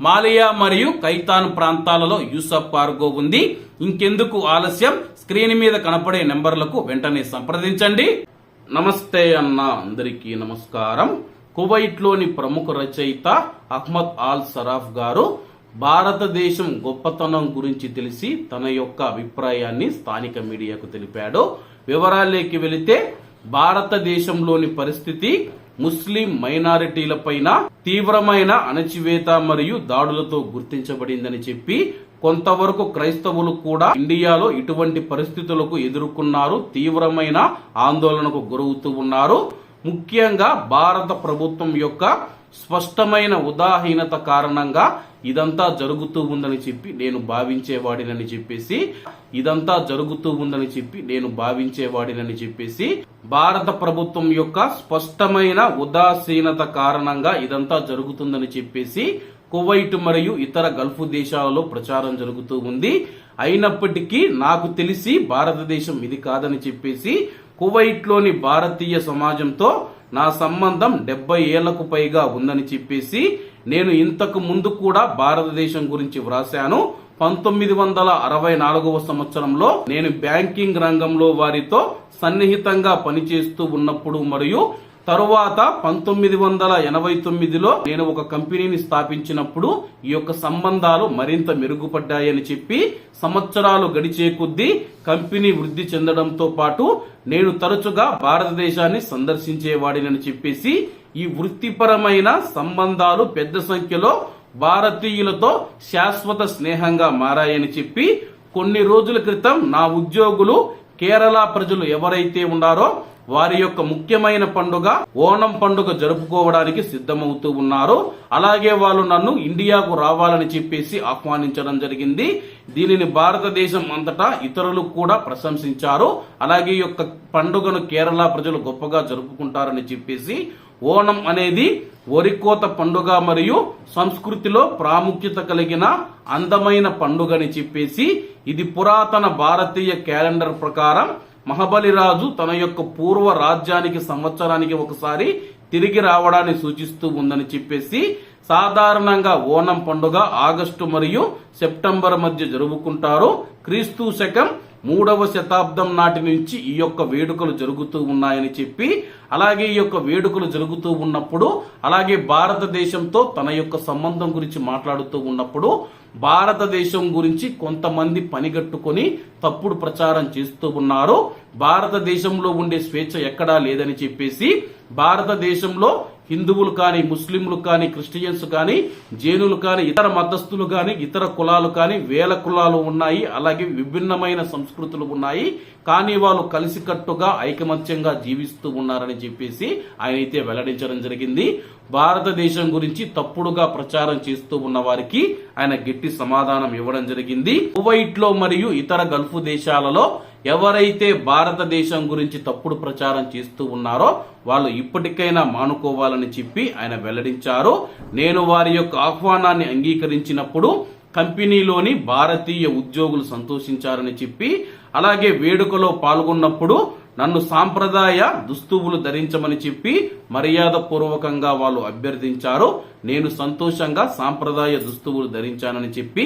మాలియా మరియు కైతాన్ ప్రాంతాలలో యూసఫ్ కార్గో ఉంది. ఇంకెందుకు ఆలస్యం? స్క్రీన్ మీద కనపడే నెంబర్లకు వెంటనే సంప్రదించండి. నమస్తే అన్న అందరికీ నమస్కారం. కువైట్లోని ప్రముఖ రచయిత అహ్మద్ ఆల్ సరాఫ్ గారు భారతదేశం గొప్పతనం గురించి తెలిసి తన యొక్క అభిప్రాయాన్ని స్థానిక మీడియాకు తెలిపాడు. వివరాల్లోకి వెళితే భారతదేశంలోని పరిస్థితి ముస్లిం మైనారిటీలపైన తీవ్రమైన అణచివేత మరియు దాడులతో గుర్తించబడిందని చెప్పి కొంతవరకు క్రైస్తవులు కూడా ఇండియాలో ఇటువంటి పరిస్థితులకు ఎదుర్కొన్నారు తీవ్రమైన ఆందోళనకు గురవుతూ ఉన్నారు. ముఖ్యంగా భారత ప్రభుత్వం యొక్క స్పష్టమైన ఉదాహీనత కారణంగా ఇదంతా జరుగుతూ ఉందని చెప్పి నేను భావించేవాడినని చెప్పేసి ఇదంతా జరుగుతూ ఉందని చెప్పి నేను భావించేవాడినని చెప్పేసి భారత ప్రభుత్వం యొక్క స్పష్టమైన ఉదాసీనత కారణంగా ఇదంతా జరుగుతుందని చెప్పేసి కువైట్ మరియు ఇతర గల్ఫ్ దేశాలలో ప్రచారం జరుగుతూ ఉంది. అయినప్పటికీ నాకు తెలిసి భారతదేశం ఇది కాదని చెప్పేసి కువైట్లోని భారతీయ సమాజంతో నా సంబంధం డెబ్బై ఏళ్ళకు పైగా ఉందని చెప్పేసి నేను ఇంతకు ముందు కూడా భారతదేశం గురించి వ్రాశాను. పంతొమ్మిది వందల అరవై నాలుగవ సంవత్సరంలో నేను బ్యాంకింగ్ రంగంలో వారితో సన్నిహితంగా పనిచేస్తూ ఉన్నప్పుడు మరియు తరువాత పంతొమ్మిది వందల ఎనభై తొమ్మిదిలో నేను ఒక కంపెనీని స్థాపించినప్పుడు ఈ యొక్క సంబంధాలు మరింత మెరుగుపడ్డాయని చెప్పి సంవత్సరాలు గడిచే కొద్దీ కంపెనీ వృద్ధి చెందడంతో పాటు నేను తరచుగా భారతదేశాన్ని సందర్శించేవాడినని చెప్పేసి ఈ వృత్తిపరమైన సంబంధాలు పెద్ద సంఖ్యలో భారతీయులతో శాశ్వత స్నేహంగా మారాయని చెప్పి కొన్ని రోజుల క్రితం నా ఉద్యోగులు కేరళ ప్రజలు ఎవరైతే ఉన్నారో వారి యొక్క ముఖ్యమైన పండుగ ఓణం పండుగ జరుపుకోవడానికి సిద్ధమవుతూ ఉన్నారు. అలాగే వాళ్ళు నన్ను ఇండియాకు రావాలని చెప్పేసి ఆహ్వానించడం జరిగింది. దీనిని భారతదేశం అంతటా ఇతరులు కూడా ప్రశంసించారు. అలాగే యొక్క పండుగను కేరళ ప్రజలు గొప్పగా జరుపుకుంటారని చెప్పేసి ఓణం అనేది వరికోత పండుగ మరియు సంస్కృతిలో ప్రాముఖ్యత కలిగిన అందమైన పండుగని చెప్పేసి ఇది పురాతన భారతీయ క్యాలెండర్ ప్రకారం మహబలిరాజు తన యొక్క పూర్వ రాజ్యానికి సంవత్సరానికి ఒకసారి తిరిగి రావడాన్ని సూచిస్తూ ఉందని చెప్పేసి సాధారణంగా ఓణం పండుగ ఆగస్టు మరియు సెప్టెంబర్ మధ్య జరుపుకుంటారు. క్రీస్తు శకం మూడవ శతాబ్దం నాటి నుంచి ఈ యొక్క వేడుకలు జరుగుతూ ఉన్నాయని చెప్పి అలాగే ఈ యొక్క వేడుకలు జరుగుతూ ఉన్నప్పుడు అలాగే భారతదేశంతో తన యొక్క సంబంధం గురించి మాట్లాడుతూ ఉన్నప్పుడు భారతదేశం గురించి కొంతమంది పనిగట్టుకొని తప్పుడు ప్రచారం చేస్తూ ఉన్నారు. భారతదేశంలో ఉండే స్వేచ్ఛ ఎక్కడా లేదని చెప్పేసి భారతదేశంలో హిందువులు కానీ ముస్లింలు కానీ క్రిస్టియన్స్ కానీ జైనులు కానీ ఇతర మతస్థులు కానీ ఇతర కులాలు కానీ వేల కులాలు ఉన్నాయి. అలాగే విభిన్నమైన సంస్కృతులు ఉన్నాయి. కానీ వాళ్ళు కలిసికట్టుగా ఐకమత్యంగా జీవిస్తూ ఉన్నారని చెప్పేసి ఆయన అయితే వెల్లడించడం జరిగింది. భారతదేశం గురించి తప్పుడుగా ప్రచారం చేస్తూ ఉన్న వారికి ఆయన గట్టి సమాధానం ఇవ్వడం జరిగింది. కువైట్లో మరియు ఇతర గల్ఫ్ దేశాలలో ఎవరైతే భారతదేశం గురించి తప్పుడు ప్రచారం చేస్తూ ఉన్నారో వాళ్ళు ఇప్పటికైనా మానుకోవాలని చెప్పి ఆయన వెల్లడించారు. నేను వారి యొక్క ఆహ్వానాన్ని అంగీకరించినప్పుడు కంపెనీలోని భారతీయ ఉద్యోగులు సంతోషించారని చెప్పి అలాగే వేడుకలో పాల్గొన్నప్పుడు నన్ను సాంప్రదాయ దుస్తువులు ధరించమని చెప్పి మర్యాద పూర్వకంగా వాళ్ళు అభ్యర్థించారు. నేను సంతోషంగా సాంప్రదాయ దుస్తువులు ధరించానని చెప్పి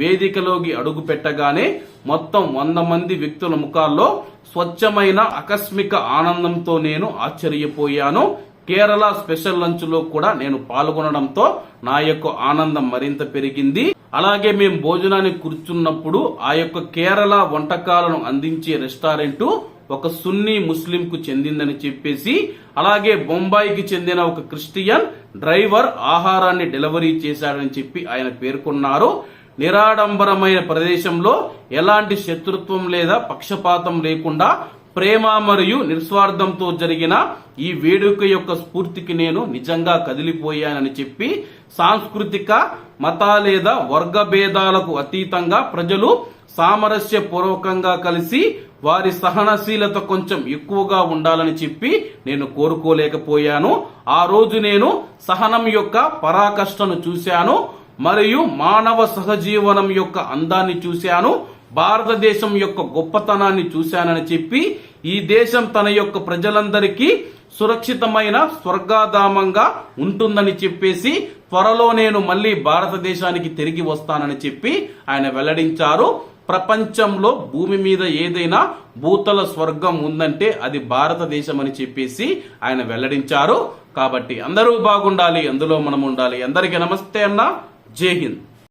వేదికలోకి అడుగు పెట్టగానే మొత్తం వంద మంది వ్యక్తుల ముఖాల్లో స్వచ్ఛమైన ఆకస్మిక ఆనందంతో నేను ఆశ్చర్యపోయాను. కేరళ స్పెషల్ లంచ్లో కూడా నేను పాల్గొనడంతో నా యొక్క ఆనందం మరింత పెరిగింది. అలాగే మేము భోజనానికి కూర్చున్నప్పుడు ఆ యొక్క కేరళ వంటకాలను అందించే రెస్టారెంట్ ఒక సున్నీ ముస్లిం కు చెందిందని చెప్పేసి అలాగే బొంబాయికి చెందిన ఒక క్రిస్టియన్ డ్రైవర్ ఆహారాన్ని డెలివరీ చేశాడని చెప్పి ఆయన పేర్కొన్నారు. నిరాడంబరమైన ప్రదేశంలో ఎలాంటి శత్రుత్వం లేదా పక్షపాతం లేకుండా ప్రేమ మరియు నిస్వార్థంతో జరిగిన ఈ వేడుక యొక్క స్ఫూర్తికి నేను నిజంగా కదిలిపోయానని చెప్పి సాంస్కృతిక మత లేదా వర్గ భేదాలకు అతీతంగా ప్రజలు సామరస్య పూర్వకంగా కలిసి వారి సహనశీలత కొంచెం ఎక్కువగా ఉండాలని చెప్పి నేను కోరుకోలేకపోయాను. ఆ రోజు నేను సహనం యొక్క పరాకష్టను చూశాను మరియు మానవ సహజీవనం యొక్క అందాన్ని చూశాను భారతదేశం యొక్క గొప్పతనాన్ని చూశానని చెప్పి ఈ దేశం తన యొక్క ప్రజలందరికీ సురక్షితమైన స్వర్గాధామంగా ఉంటుందని చెప్పేసి త్వరలో నేను మళ్ళీ భారతదేశానికి తిరిగి వస్తానని చెప్పి ఆయన వెల్లడించారు. ప్రపంచంలో భూమి మీద ఏదైనా భూతల స్వర్గం ఉందంటే అది భారతదేశం అని చెప్పేసి ఆయన వెల్లడించారు. కాబట్టి అందరూ బాగుండాలి అందులో మనం ఉండాలి అందరికీ నమస్తే అన్న. జై హింద్.